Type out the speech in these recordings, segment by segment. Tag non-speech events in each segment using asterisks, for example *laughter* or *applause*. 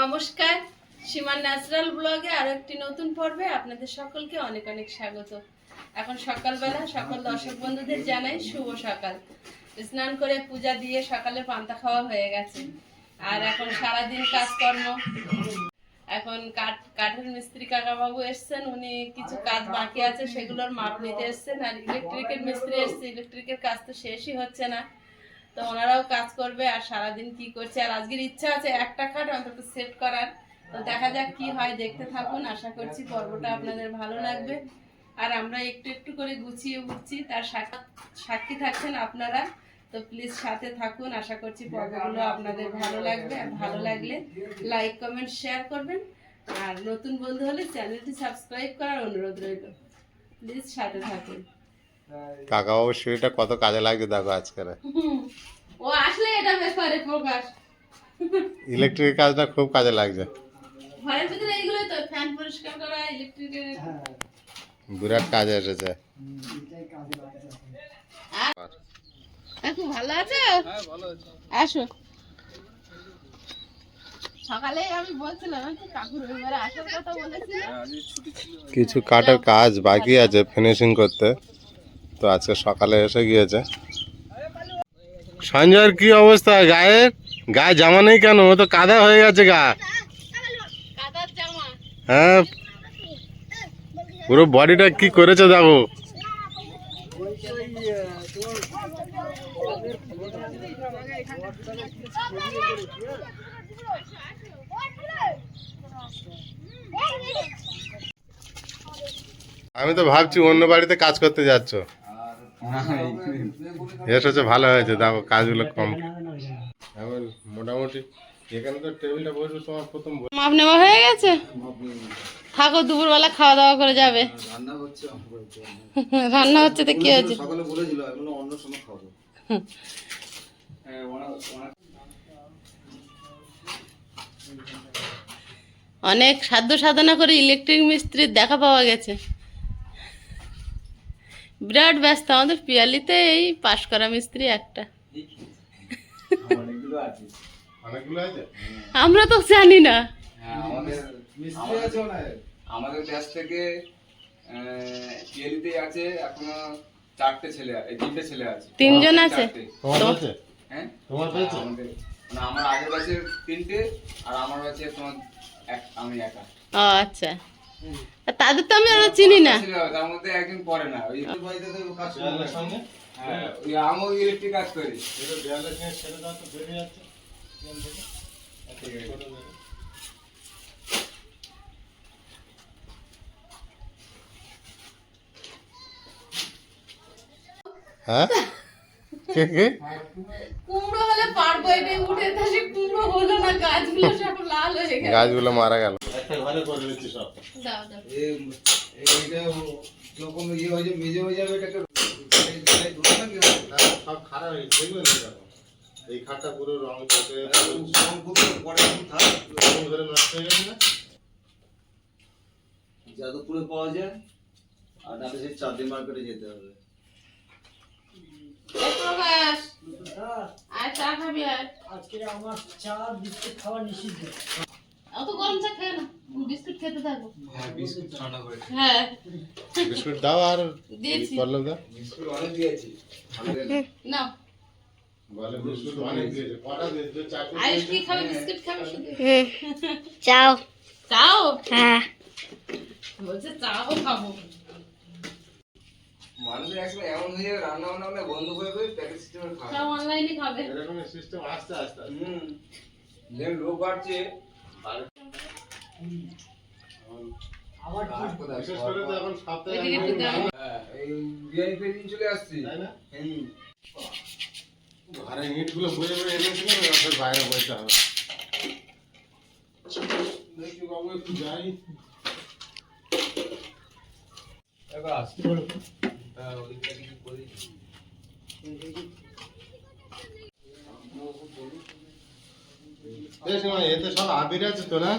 নমস্কার, সীমার ন্যাচারাল ব্লগে আরও একটি নতুন পর্বে আপনাদের সকলকে অনেক অনেক স্বাগত। এখন সকালবেলা সকল দর্শক বন্ধুদের জানাই শুভ সকাল। স্নান করে পূজা দিয়ে সকালে পান্তা খাওয়া হয়ে গেছে। আর এখন সারাদিন কাজকর্ম। এখন কাঠ কাঠের মিস্ত্রি কাকাবাবু এসছেন, উনি কিছু কাজ বাকি আছে, সেগুলোর মাপ নিতে এসছেন। আর ইলেকট্রিকের মিস্ত্রি এসছে ইলেকট্রিকের কাজ তো শেষই হচ্ছে না। তো ওনারাও কাজ করবে আর সারাদিন কি করছে, আর আজকের ইচ্ছা আছে একটা খাট অন্তত সেট করার। তো দেখা যাক কি হয়, দেখতে থাকুন। আশা করছি পর্বটা আপনাদের ভালো লাগবে। আর আমরা একটু একটু করে গুছিয়ে উঠছি, তার সাক্ষা- থাকছেন আপনারা। তো প্লিজ সাথে থাকুন। আশা করছি পর্বগুলো আপনাদের ভালো লাগবে। আর ভালো লাগলে লাইক কমেন্ট শেয়ার করবেন। আর নতুন বন্ধু হলে চ্যানেলটি সাবস্ক্রাইব করার অনুরোধ রইল। প্লিজ সাথে থাকুন। কাকাবাবুর শরীরটা কত কাজে লাগছে দেখো আজকের। ও আসলে এটা ব্যাপারে প্রকাশ। ইলেকট্রিক কাজটা খুব কাজে লাগছে। ঘরের ভিতরে এইগুলো তো ফ্যান পরিষ্কার করা ইলেকট্রিকের বিরাট কাজে এসেছে। কাকু ভালো আছো? আসো। সকালে আমি বলছিলাম কাকু রবিবারে আসার কথা বলেছিল কিছু কাঠের কাজ বাকি আছে ফিনিশিং করতে। তো আজকে সকালে এসে গিয়েছে। সঞ্জয়ের কি অবস্থা? গায়ের গায়ে জামা নেই কেন? ও তো কাদা হয়ে গেছে গা। হ্যাঁ? পুরো বডিটা কি করেছে দেখো। আমি তো ভাবছি অন্য বাড়িতে কাজ করতে যাচ্ছ। এসেছে ভালো হয়েছে দেখো কাজগুলো কম। এখন মোটামুটি এখানে তো টেবিলটা বসবে তোমার প্রথম মাপ নেওয়া হয়ে গেছে? থাকো দুপুরবেলা খাওয়া দাওয়া করে যাবে। রান্না হচ্ছে রান্না হচ্ছে তো কি হয়েছে? সকালে বলেছিল এগুলো অন্য সময় খাব হ্যাঁ, ওরা- ওরা- অনেক সাধ্য সাধনা করে ইলেকট্রিক মিস্ত্রির দেখা পাওয়া গেছে। বিরাট ব্যস্ত আমাদের পিয়ালিতে এই পাশ করা মিস্ত্রি একটা। আছে। আছে? আমরা তো জানি না। হ্যাঁ, আমাদের মিস্ত্রি আমাদের ব্যাচ থেকে পিএলিতে আছে এখনও চারটে ছেলে এই তিনটে ছেলে আছে। তিনজন আছে? হ্যাঁ? তোমার পেয়েছে মানে আমার আগের ব্যাচে তিনটে আর আমার ব্যাচে তোমার এক আমি একা। ও আচ্ছা। তাদের তো আমি আরও চিনি না। তার মধ্যে একজন পড়ে না ওই ওই বাড়িতে তো কাজ করবে সঙ্গে? হ্যাঁ ওই আমও ইলেকট্রিক কাজ করি। এটা দেয়ালের ছেড়ে দাও তো বেরিয়ে যাচ্ছে। হ্যাঁ? কে কে? কুমড়ো হলে পারব এটাই উঠে থাকি কুমড়ো হলো না গাছগুলো সব লাল হয়ে গেল গাছগুলো মারা গেল। ঘরে করে দিচ্ছি সব। দাও দাও। এইটা যখন ইয়ে হয়ে যাবে মেজে হয়ে যাবে এটাকে এই গায়ে ঢুকে না কি হবে? সব খারাপ হয়ে গেছে দেখবেন তো দেখো? এই খাটটা পুরো রং চটে সব করবে, পরে থাক? রং ধরে নষ্ট হয়ে গেছে। না যাদবপুরে পাওয়া যায় আর তাহলে সেই চাঁদনি মার্কেটে যেতে হবে। আর চা খাবি আর? আজকে আমার চা বিস্কুট খাওয়া নিষিদ্ধ। অত গরম চা খায় না বিস্কুট খেতে থাকো হ্যাঁ বিস্কুট ঠান্ডা করে হ্যাঁ বিস্কুট দাও আর দিয়েছি পল্লব দাও বিস্কুট অনেক দিয়েছি আমাদের নাও বলে বিস্কুট অনেক দিয়েছে কটা দিয়েছে চারটে আয়ুষ কি খাবে বিস্কুট খাবে শুধু চাও চাও হ্যাঁ বলছে চাও খাব মানুষের একসময় এমন হয়ে যাবে রান্না বান্না মানে বন্ধ করে করে প্যাকেট সিস্টেমের খাওয়া সব অনলাইনে খাবে এরকম সিস্টেম আস্তে আস্তে আসবে। হুম যে লোক বাড়ছে হ্যাঁ এই বিরিয়ানি ফেরিয়ে চলে আসছি। তাই না? হুম ঘরে ইটগুলো বয়ে বয়ে এনেছিলাম বাইরে বইতে হবে। দেখি বাবু একটু যাই। এবার আসছি হ্যাঁ ওইদিকে কিছু করি বেশ এতে সব আবির আছে তো না?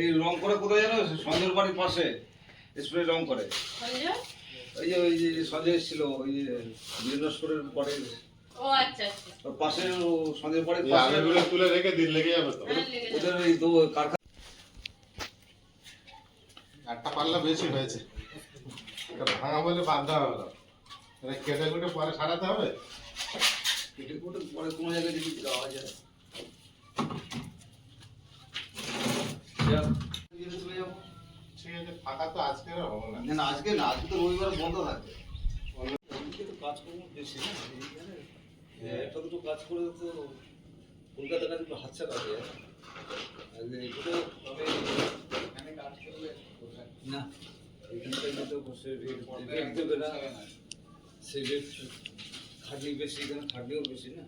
এই রং করে কোথায় জানো? সঞ্জয়ের বাড়ির পাশে স্প্রে রং করে সঞ্জয়? ওই যে ওই যে সঞ্জয় ছিল ওই যে বীরেন্দ্র স্টোরের পরে। ও আচ্ছা আচ্ছা। ওর পাশে পরে এই আগেরগুলো তুলে রেখে দিন লেগে যাবে তো। হ্যাঁ। ওদের ওই দু কারখানা একটা পাল্লা বেশি হয়েছে। এটা ভাঙা বলে বাধ্য হবে না। এটা কেটে কুটে পরে সারাতে হবে? কেটে কুটে পরে কোনো জায়গায় যদি দেওয়া যায় যাক, দিয়ে চলে যাব। ঠিক আছে ফাঁকা তো আজকের হবে না আজকে না আজকে তো রবিবার বন্ধ থাকে। কাজকর্ম বেশি না একটা দুটো কাজ করে তো কলকাতা কাজ একটু এগুলো তবে এখানে কাজ করলে না এখানটায় তো বসে রেট দেবে না। সেই রেট খাটনি বেশি এখানে খাটনিও বেশি না।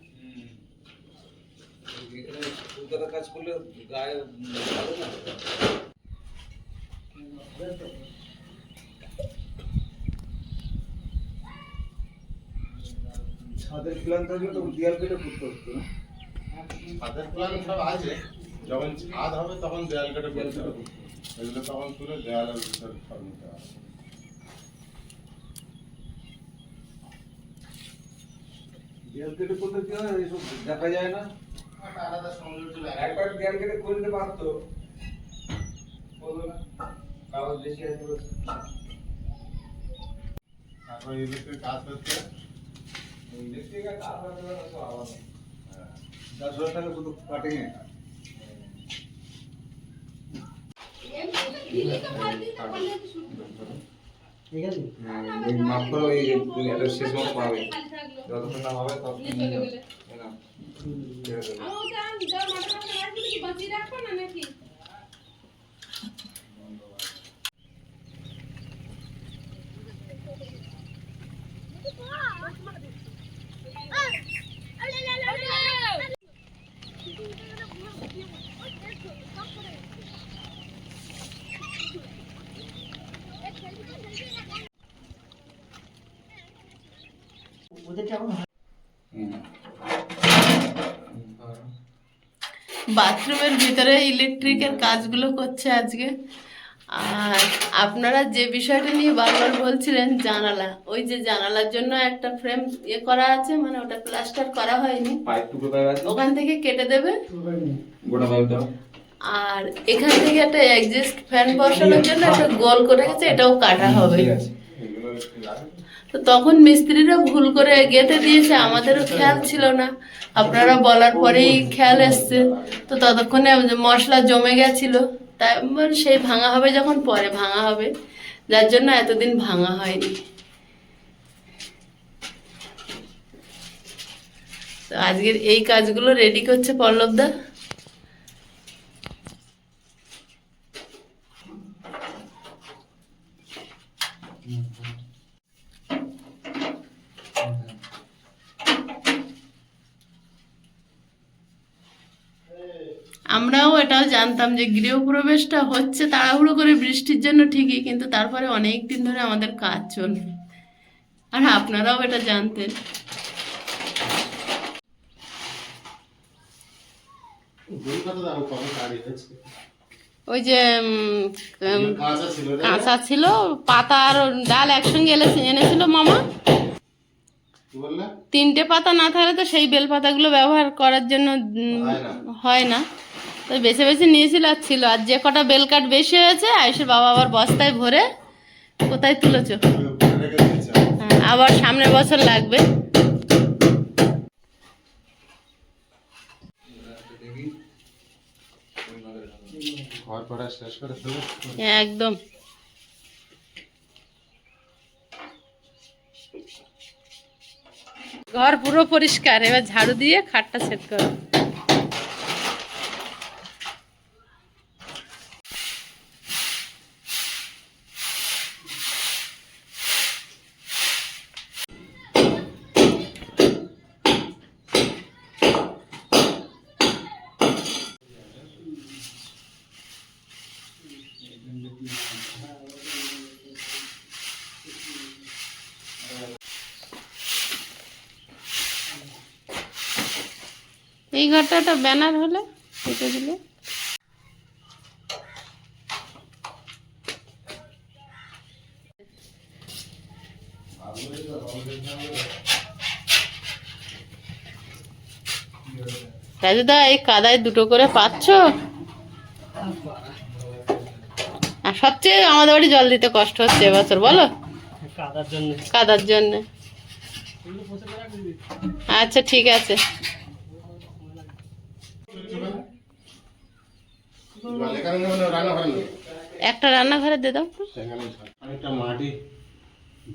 এখানে কলকাতা কাজ করলে গায়ে ভালো না? ছাদের প্ল্যান থাকলে তো দেয়াল কেটে করতে হতো না? ছাদের প্ল্যান সব আছে যখন ছাদ হবে তখন দেয়াল কেটে করতে হবে। এগুলো তখন তুলে দেয়ালের ভিতরে সব নিতে হবে। দেয়াল কেটে করলে কি হয়? এইসব দেখা যায় না? একটা আলাদা সৌন্দর্য লাগে। একবার দেয়াল কেটে করে পারতো। বলল না। কাগজ বেশি আছে তারপর ইলেকট্রিক কাজ হচ্ছে। ইলেকট্রিক কাজ হবে না তো আলাদা। দশ হাজার টাকা শুধু কাটিং এ। ঠিক আছে? ওই মাপ করে ওই শেষ পাবে। যতক্ষণ না হবে ততক্ষণ নিয়ে চলে গেলে। না ছেড়ে দেবে আমার ওটা আমি যা মাথা মাথা রাখব কি বাঁচিয়ে রাখব না নাকি ওদেরটা এখন বাথরুমের ভিতরে ইলেকট্রিকের কাজগুলো করছে আজকে। আর আপনারা যে বিষয়টা নিয়ে বারবার বলছিলেন জানালা। ওই যে জানালার জন্য একটা ফ্রেম ইয়ে করা আছে মানে ওটা প্লাস্টার করা হয়নি। ওখান থেকে কেটে দেবে। আর এখান থেকে একটা এক্সিস্ট ফ্যান বসানোর জন্য একটা গোল করে গেছে এটাও কাটা হবে। তো তখন মিস্ত্রিরা ভুল করে গেঁথে দিয়েছে, আমাদেরও খেয়াল ছিল না। আপনারা বলার পরেই খেয়াল এসছে। তো ততক্ষণে মশলা জমে গেছিল। তাই সেই ভাঙা হবে যখন পরে ভাঙা হবে, যার জন্য এতদিন ভাঙা হয়নি। আজকের এই কাজগুলো রেডি করছে পল্লবদা। আমরাও এটাও জানতাম যে গৃহপ্রবেশটা হচ্ছে তাড়াহুড়ো করে বৃষ্টির জন্য ঠিকই কিন্তু তারপরে অনেক দিন ধরে আমাদের কাজ চলবে আর আপনারাও এটা জানতেন ওই যে কাঁচা ছিল। পাতা আর ডাল একসঙ্গে এলে এনেছিল মামা তিনটে পাতা না থাকলে তো সেই বেল পাতাগুলো ব্যবহার করার জন্য হয় না। তো বেছে বেছে নিয়েছিল আর ছিল। আর যে কটা বেল কাঠ বেশি হয়েছে আয়ুষের বাবা আবার বস্তায় ভরে কোথায় তুলেছো। হ্যাঁ, আবার সামনের বছর লাগবে। একদম। ঘর পুরো পরিষ্কার এবার ঝাড়ু দিয়ে খাটটা সেট করো। এই ঘরটা একটা ব্যানার হলে কেটে দিলে। রাজুদা এই কাদায় দুটো করে পাচ্ছ? আর সবচেয়ে আমাদের বাড়ি জল দিতে কষ্ট হচ্ছে এবছর বলো? কাদার জন্য। কাদার জন্য। আচ্ছা ঠিক আছে জল এখানে নেবে না রান্না করে নেবে একটা রান্নাঘরে দিয়ে দাও। সেখানে অনেকটা মাটি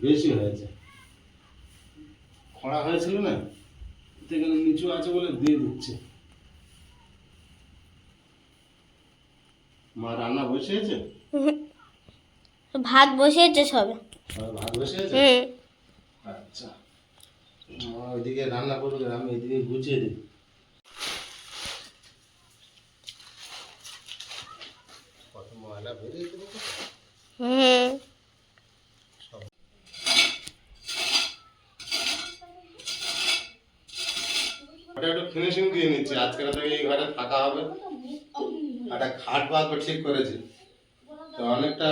বেশি হয়েছে। খরা হয়েছিল না? সেখানে নিচু আছে বলে দিয়ে দিচ্ছে। মা রান্না বসিয়েছে? ভাত বসিয়েছে সবে। ভাত বসিয়েছে? আচ্ছা। মা ওইদিকে রান্না করবে আমি এদিকে গুছিয়ে দিই কত ময়লা বেরিয়েছে দেখো তো। হুম ওটা একটু ফিনিশিং দিয়ে নিচ্ছি। আজকে রাতে এই ঘরে থাকা হবে। একটা খাট ঠিক করেছি। তো অনেকটা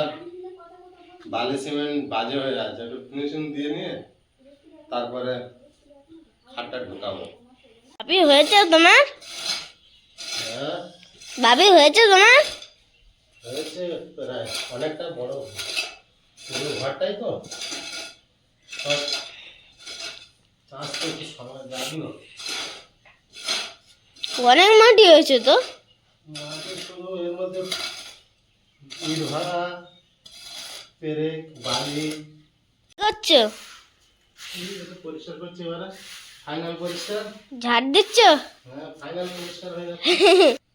বালি সিমেন্ট বাজে হয়ে একটু ফিনিশিং দিয়ে নিয়ে তারপরে খাটটা ঢোকাবো। ভাবি হয়েছে তোমার? হ্যাঁ। ভাবি হয়েছে তোমার? হয়েছে প্রায় অনেকটা বড়। পুরো ঘরটাই তো? সব চাষ তো সময় লাগল। অনেক মাটি হয়েছে তো? মাঠে শুধু এর মধ্যে ইট ভরা পেরেক বালি। কি করছ পরিষ্কার করছি এবারে ফাইনাল পরিষ্কার। ঝাড় দিচ্ছ? হ্যাঁ ফাইনাল পরিষ্কার হয়ে যাচ্ছে *laughs*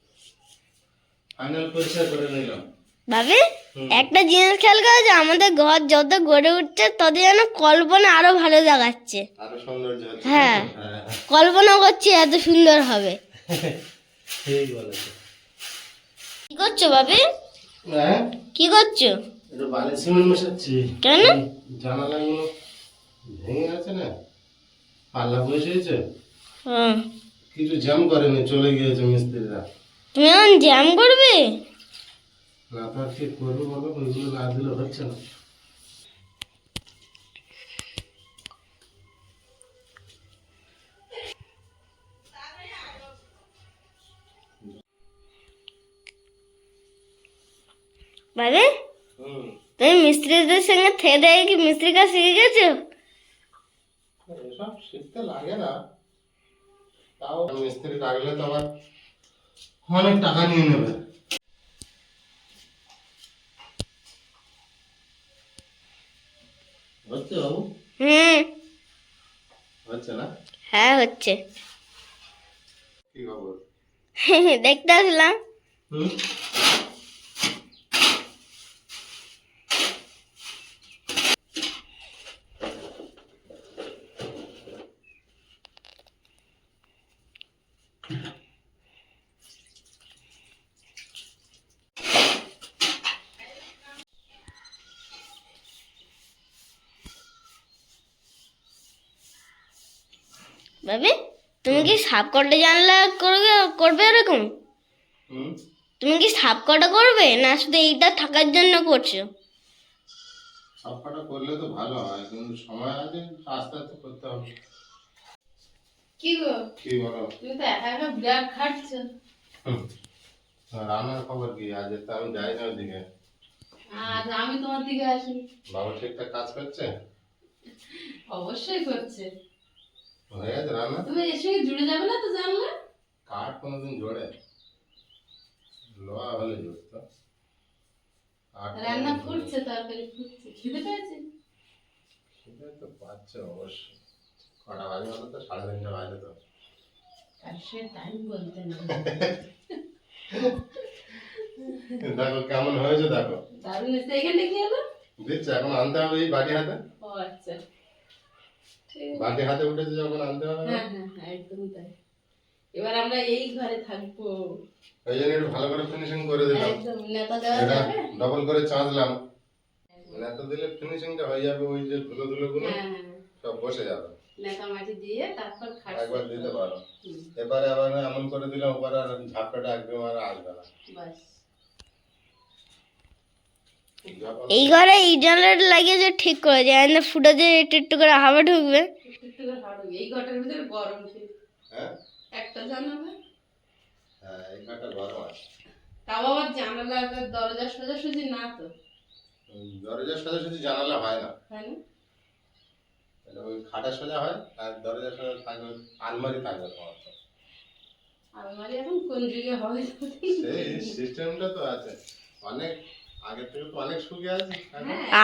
ফাইনাল পরিষ্কার করে নিলাম। ভাবি একটা জিনিস খেয়াল করেছ? আমাদের ঘর যত গড়ে উঠছে তত যেন কল্পনা আরও ভালো দেখাচ্ছে আরও সৌন্দর্য হ্যাঁ। হ্যাঁ। কল্পনা করছি এত সুন্দর হবে। ঠিক বলেছে। কি করছ ভাবি হ্যাঁ? কি করছ? একটু বালি সিমেন্ট মেশাচ্ছি। কেন? জানালাগুলো ভেঙে আছে না? পাল্লা বসেছে হুম। কিছু জ্যাম করেনি চলে গিয়েছে মিস্ত্রিরা। তুমি এখন জ্যাম করবে? তো কি করব বলো ওইগুলো না দিলে হচ্ছে না। ভাবি তুমি মিস্ত্রিদের সঙ্গে থেকে কি মিস্ত্রির কাজ শিখে গেছো? এসব শিখতে লাগে না। তাও মিস্ত্রি রাখলে তো আবার অনেক টাকা নিয়ে নেবে। হচ্ছে বাবু? হুম। হচ্ছে না? হ্যাঁ হচ্ছে। কি খবর? *laughs* দেখতে আসলাম। হুম? ভাবি? তুমি কি সাপ কটা জানলা করবে করবে এরকম? হুম? তুমি কি সাপ কটা করবে না শুধু এইটা থাকার জন্য করছ? সব কটা করলে তো ভালো হয় কিন্তু সময় আছে আস্তে আস্তে করতে হবে। কি গো? কি বলো? তুমি তো একা একা বিরাট খাটছো। রান্নার খবর কি? আজ তো আমি যাই না ওইদিকে আর আমি তোমার দিকে আসি বাবা ঠিকঠাক কাজ করছে? অবশ্যই করছে। হয়ে গেছে রান্না? তুমি এর সঙ্গে জুড়ে যাবে না তো জানলে? কাঠ কোনোদিন জোড়ে? লোহা হলে জুড়তো রান্না ফুটছে তরকারি ফুটছে খিদে পেয়েছে? খিদে তো পাচ্ছে অবশ্যই। কটা বাজে বলো তো? সাড়ে তিনটা বাজে তো। আর সে টাইম বলতে না দেখো কেমন হয়েছে দেখো। দারুণ এসে এখানে কি হলো? দিচ্ছে এখন আনতে হবে এই বাটি হাতে। ও আচ্ছা। ঠিক। হাতে উঠেছে যখন আনতে হবে হ্যাঁ হ্যাঁ হ্যাঁ একদমই তাই। এবার আমরা এই ঘরে থাকব। ওই জন্য একটু ভালো করে ফিনিশিং করে দিলাম। একদম নেতা দেওয়া এটা যাবে? ডবল করে চাঁচলাম নেতা দিলে ফিনিশিংটা হয়ে যাবে ওই যে ধুলো ধুলো গুলো হ্যাঁ হ্যাঁ। সব বসে যাবে। নেতা মাটি দিয়ে তারপর খাট একবার দিতে পারো। এবারে আবার এমন করে দিলাম ওপরে আর ঝাপটাটা একদম আর আসবে না। বাস। এই ঘরে এই জানলাটা লাগিয়ে যে ঠিক করে যায় না ফুটে যে একটু একটু করে হাওয়া ঢুকবে। এই ঘরটার ভিতরে গরম হ্যাঁ? একটা জানালা হ্যাঁ এই ঘরটা গরম আছে। তাও আবার জানালা দরজা সোজাসুজি না তো? উম, দরজার সাথে সাথে জানালা হয় না। তাই না? ওই খাটা সোজা হয় আর দরজার সাথে থাকবে আলমারি থাকবে তোমার তো। আলমারি এখন কোন যুগে হবে সেই সিস্টেমটা তো আছে। অনেক হ্যাঁ।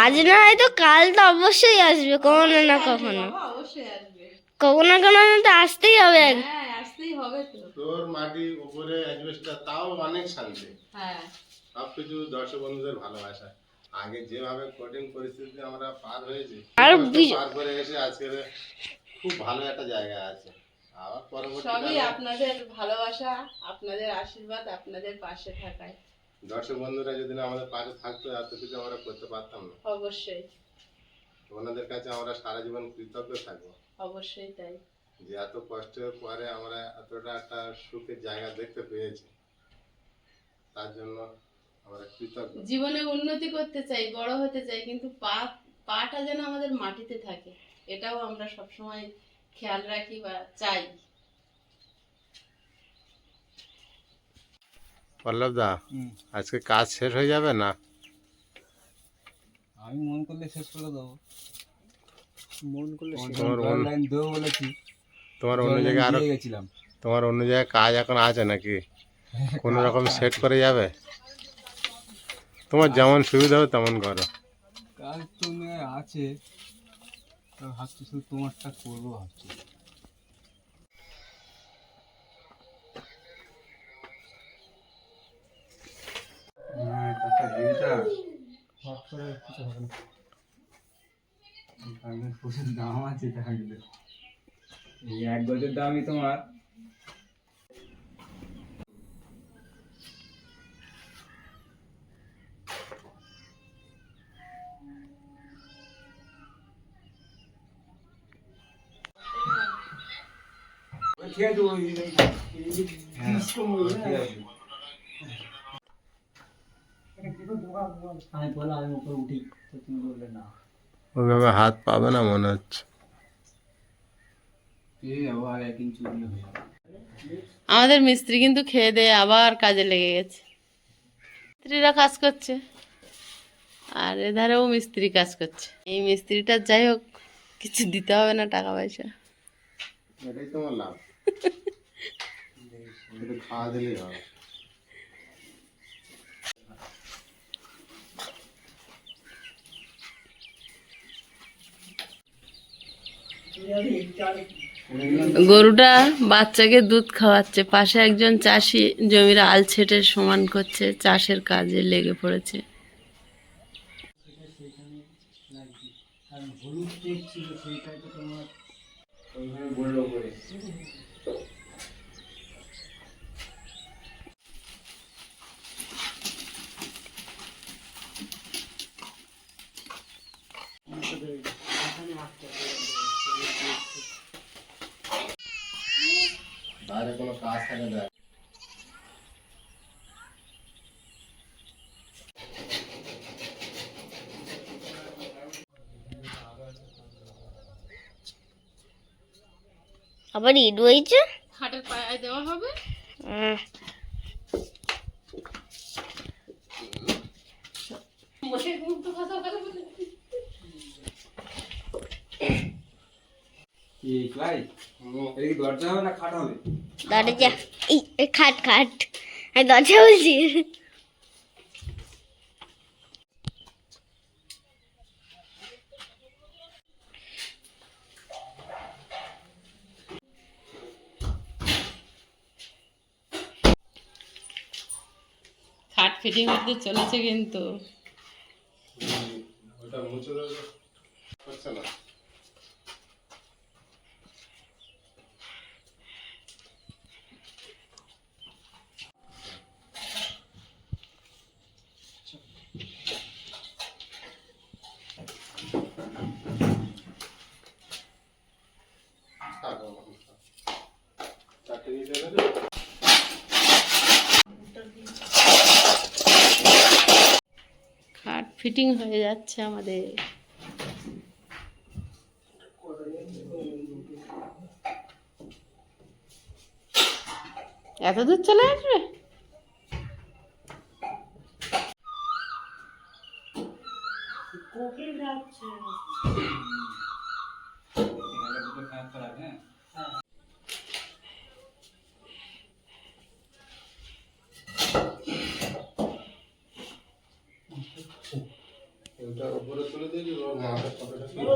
আজ না হয়তো কাল তো অবশ্যই আসবে কখনো না কখনো। অবশ্যই আসবে। কখনো না কখনো তো আসতেই হবে। হ্যাঁ আসতেই হবে তো। তোর মাটি উপরে অ্যাজবেস্টার তাও অনেক শান্তি। হ্যাঁ। সবকিছু দর্শক বন্ধুদের ভালোবাসা। আগে যেভাবে কঠিন পরিস্থিতি আমরা পার হয়েছি আর পার করে এসে আজকের খুব ভালো একটা জায়গা আছে। আবার সবই আপনাদের ভালোবাসা আপনাদের আশীর্বাদ আপনাদের পাশে থাকায়। দর্শক বন্ধুরা যদি না আমাদের পাশে থাকতো এত কিছু আমরা করতে পারতাম না। অবশ্যই। ওনাদের কাছে আমরা সারা জীবন কৃতজ্ঞ থাকব। অবশ্যই তাই। যে এত কষ্টের পরে আমরা এতটা একটা সুখের জায়গা দেখতে পেয়েছি তার জন্য আমরা কৃতজ্ঞ। জীবনে উন্নতি করতে চাই বড় হতে চাই কিন্তু পা পাটা যেন আমাদের মাটিতে থাকে এটাও আমরা সবসময় খেয়াল রাখি বা চাই। পল্লব দা আজকে কাজ শেষ হয়ে যাবে না? আমি মন করলে শেষ করে দেবো। মন করলে তোমার অন্য- দেবো বলেছি। তোমার অন্য জায়গায় আরও গেছিলাম। তোমার অন্য জায়গায় কাজ এখন আছে নাকি? কোনো রকম সেট করে যাবে? তোমার যেমন সুবিধা হবে তেমন করো। কাজ তো আছে ভাবছি শুধু তোমারটা করব ভাবছি। তাহলে প্রচুর দাম আছে তাহলে। এই এক গজের দামই তোমার। ঠিক আছে ওই হ্যাঁ ঠিক আছে আমি বললাম আমি উপরে উঠি তো তুমি বললে না। ওইভাবে হাত পাবে না মনে হচ্ছে। আমাদের মিস্ত্রি কিন্তু খেয়ে দিয়ে আবার কাজে লেগে গেছে। মিস্ত্রিরা কাজ করছে আর এধারেও মিস্ত্রি কাজ করছে। এই মিস্ত্রিটা যাই হোক কিছু দিতে হবে না টাকা পয়সা। এটাই তোমার লাভ। *laughs* খাওয়া দিলেই হবে। গরুটা বাচ্চাকে দুধ খাওয়াচ্ছে। পাশে একজন চাষি জমির আল ছেটে সমান করছে, চাষের কাজে লেগে পড়েছে। হলুদ ছিল তোমার থাকে দেখ আবার ইট বইছে খাটের পায়ে দেওয়া হবে। আহ, কি ক্লাই এই দরজা হবে না খাট হবে? দরজা। এই খাট খাট। আমি দরজা বলছি। খাট ফিটিং করতে চলেছে কিন্তু। ওটা মুছে দেবে। হচ্ছে না। ফিটিং হয়ে যাচ্ছে আমাদের। এত দূর চলে আসবে? তুলে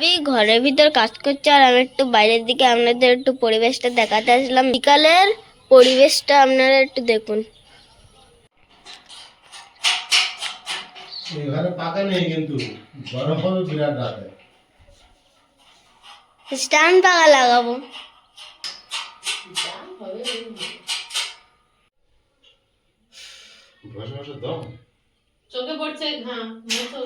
মা ভাবি ঘরের ভিতর কাজ করছে আর আমি একটু বাইরের দিকে আপনাদের একটু পরিবেশটা দেখাতে আসলাম। বিকালের পরিবেশটা আপনারা একটু দেখুন। এখানে পাকা নেই কিন্তু গরম হবে বিরাট রাতে স্ট্যান্ড পাকা লাগাবো। বসে বসে দম। চোখে পড়ছে মোছো।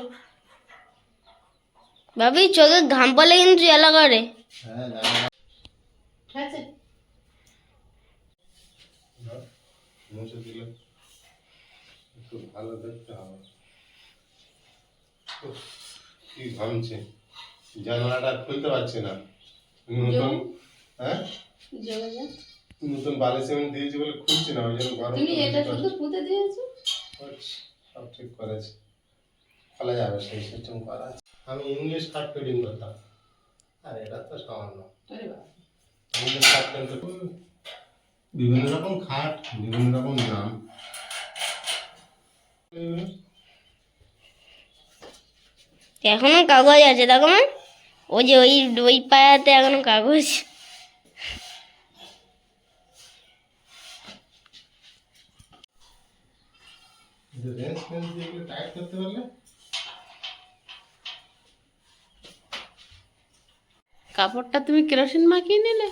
ভাবি চোখে ঘাম পড়লে কিন্তু জ্বালা করে হ্যাঁ জানি না। ঠিক আছে ধর, মুছে দিলে। একটু ভালো দেখতে হবে। কি ঘামছে জানালাটা খুলতে পারছি না। নতুন হ্যাঁ? নতুন বালি সিমেন্ট দিয়েছি বলে খুলছি না ওই জন্য গরম তুমি এটা শুধু পুঁতে দিয়েছ? সব ঠিক করেছি। খোলা যাবে সেই সিস্টেম করা আছে। আমি ইংলিশ কাট ফিটিং করতাম। আর এটা তো সামান্য। ইংলিশ কাট কিন্তু বিভিন্ন রকম খাট বিভিন্ন রকম নাম। এখনও কাগজ আছে দেখো মা। ওই যে ওই ওই পায়াতে এখনও কাগজ। রেঞ্জ ফেঞ্জ দিয়ে টাইট করতে পারলে? কাপড়টা তুমি কেরোসিন মাখিয়ে নিলে?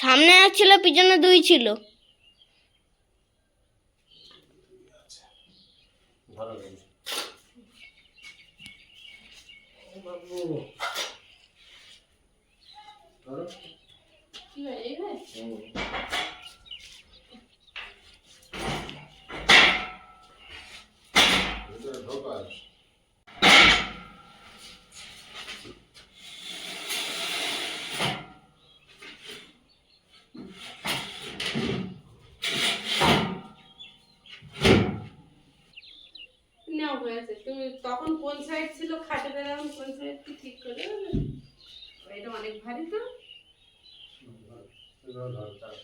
সামনে এক ছিল পিছনে দুই ছিল। ধরো দেখি। ও বাবু। ধরো। কি হয় এই হয় হুম। ভিতরে ঢোকো আজ। নাও হয়েছে তুমি তখন কোন সাইড ছিল খাটের এখন কোন সাইড কি ঠিক করে দেবে? এটা অনেক ভারী তো ধরো, ধরো, ধরো।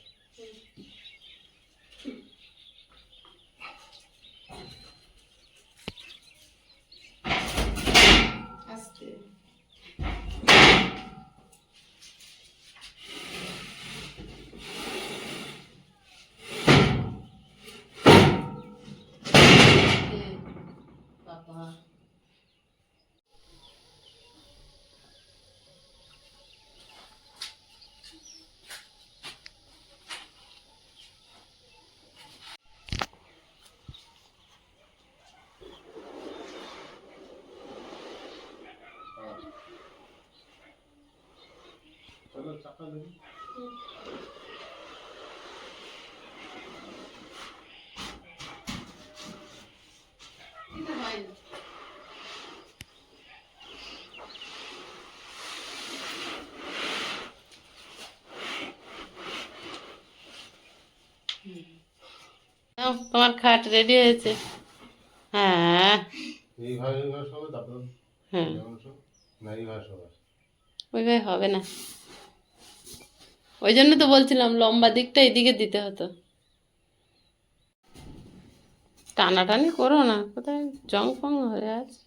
আস্তে বাবা তোমার খাট রেডি হয়েছে। হ্যাঁ। এইভাবে হ্যাঁ। ওইভাবে হবে না। ওই জন্য তো বলছিলাম লম্বা দিকটা এদিকে দিতে হতো। টানাটানি করো না, কোথায় জং ফং হয়ে আছে?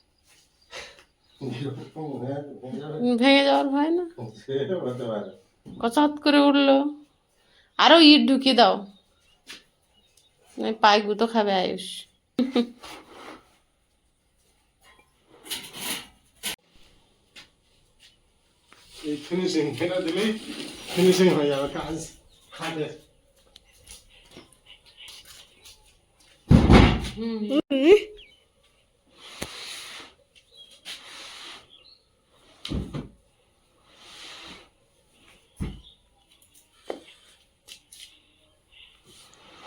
ভেঙে যাওয়ার ভয় না? কচাত করে উঠল। আরও ইট ঢুকিয়ে দাও। পায়ে গুঁতো খাবে আয়ুষ। ফিনিশিং হয়ে যাবে কাজ খাটে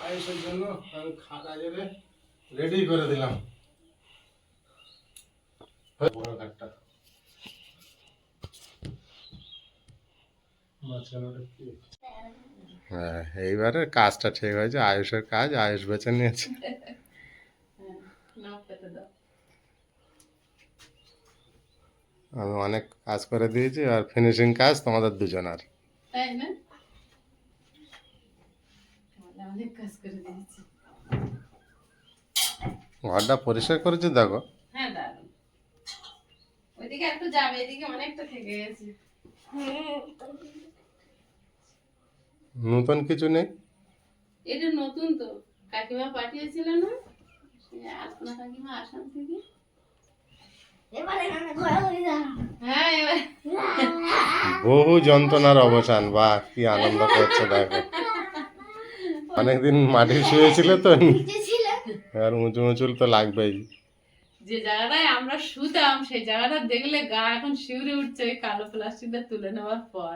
আয়ুষের জন্য আমি আগে রেডি করে দিলাম। বড় খাটটা মাঝখানে ওটা কি? হ্যাঁ এইবারে কাজটা ঠিক হয়েছে আয়ুষের কাজ আয়ুষ বেছে নিয়েছে। নাও পেতে দাও আমি অনেক কাজ করে দিয়েছি আর ফিনিশিং কাজ তোমাদের দুজনের। তাই না? অনেক কাজ করে দিয়েছি। ঘরটা পরিষ্কার করেছি দেখো। হ্যাঁ দারুণ ওইদিকে একটু যাবে এদিকে অনেকটা থেকে গেছে। নতুন কিছু নেই? এটা নতুন তো। কাকিমা পাঠিয়েছিল না? সে কাকিমা আসাম থেকে। হ্যাঁ বহু যন্ত্রণার অবসান বা কি আনন্দ করছে দেখো। অনেকদিন মাটি শুয়েছিল তো। আর উঁচু উঁচু তো লাগবেই। যে জায়গাটায় আমরা শুতাম সেই জায়গাটা দেখলে গা এখন শিউরে উঠছে ওই কালো প্লাস্টিকটা তুলে নেওয়ার পর।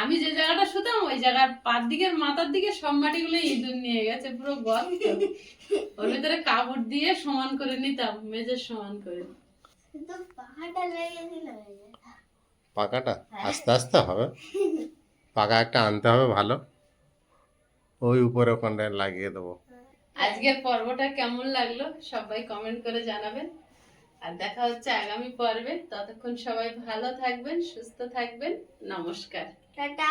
আমি যে জায়গাটা শুতাম ওই জায়গার পার দিকের মাথার দিকে সব মাটিগুলো ইঁদুর নিয়ে গেছে পুরো গর্ত। ওর ভিতরে কাপড় দিয়ে সমান করে নিতাম মেজের সমান করে। পাকাটা? আস্তে আস্তে হবে। পাকা একটা আনতে হবে ভালো। ওই উপরে ওখানটায় লাগিয়ে দেবো। আজকের পর্বটা কেমন লাগল সবাই কমেন্ট করে জানাবেন। আর দেখা হচ্ছে আগামী পর্বে। ততক্ষণ সবাই ভালো থাকবেন সুস্থ থাকবেন। নমস্কার। 哒哒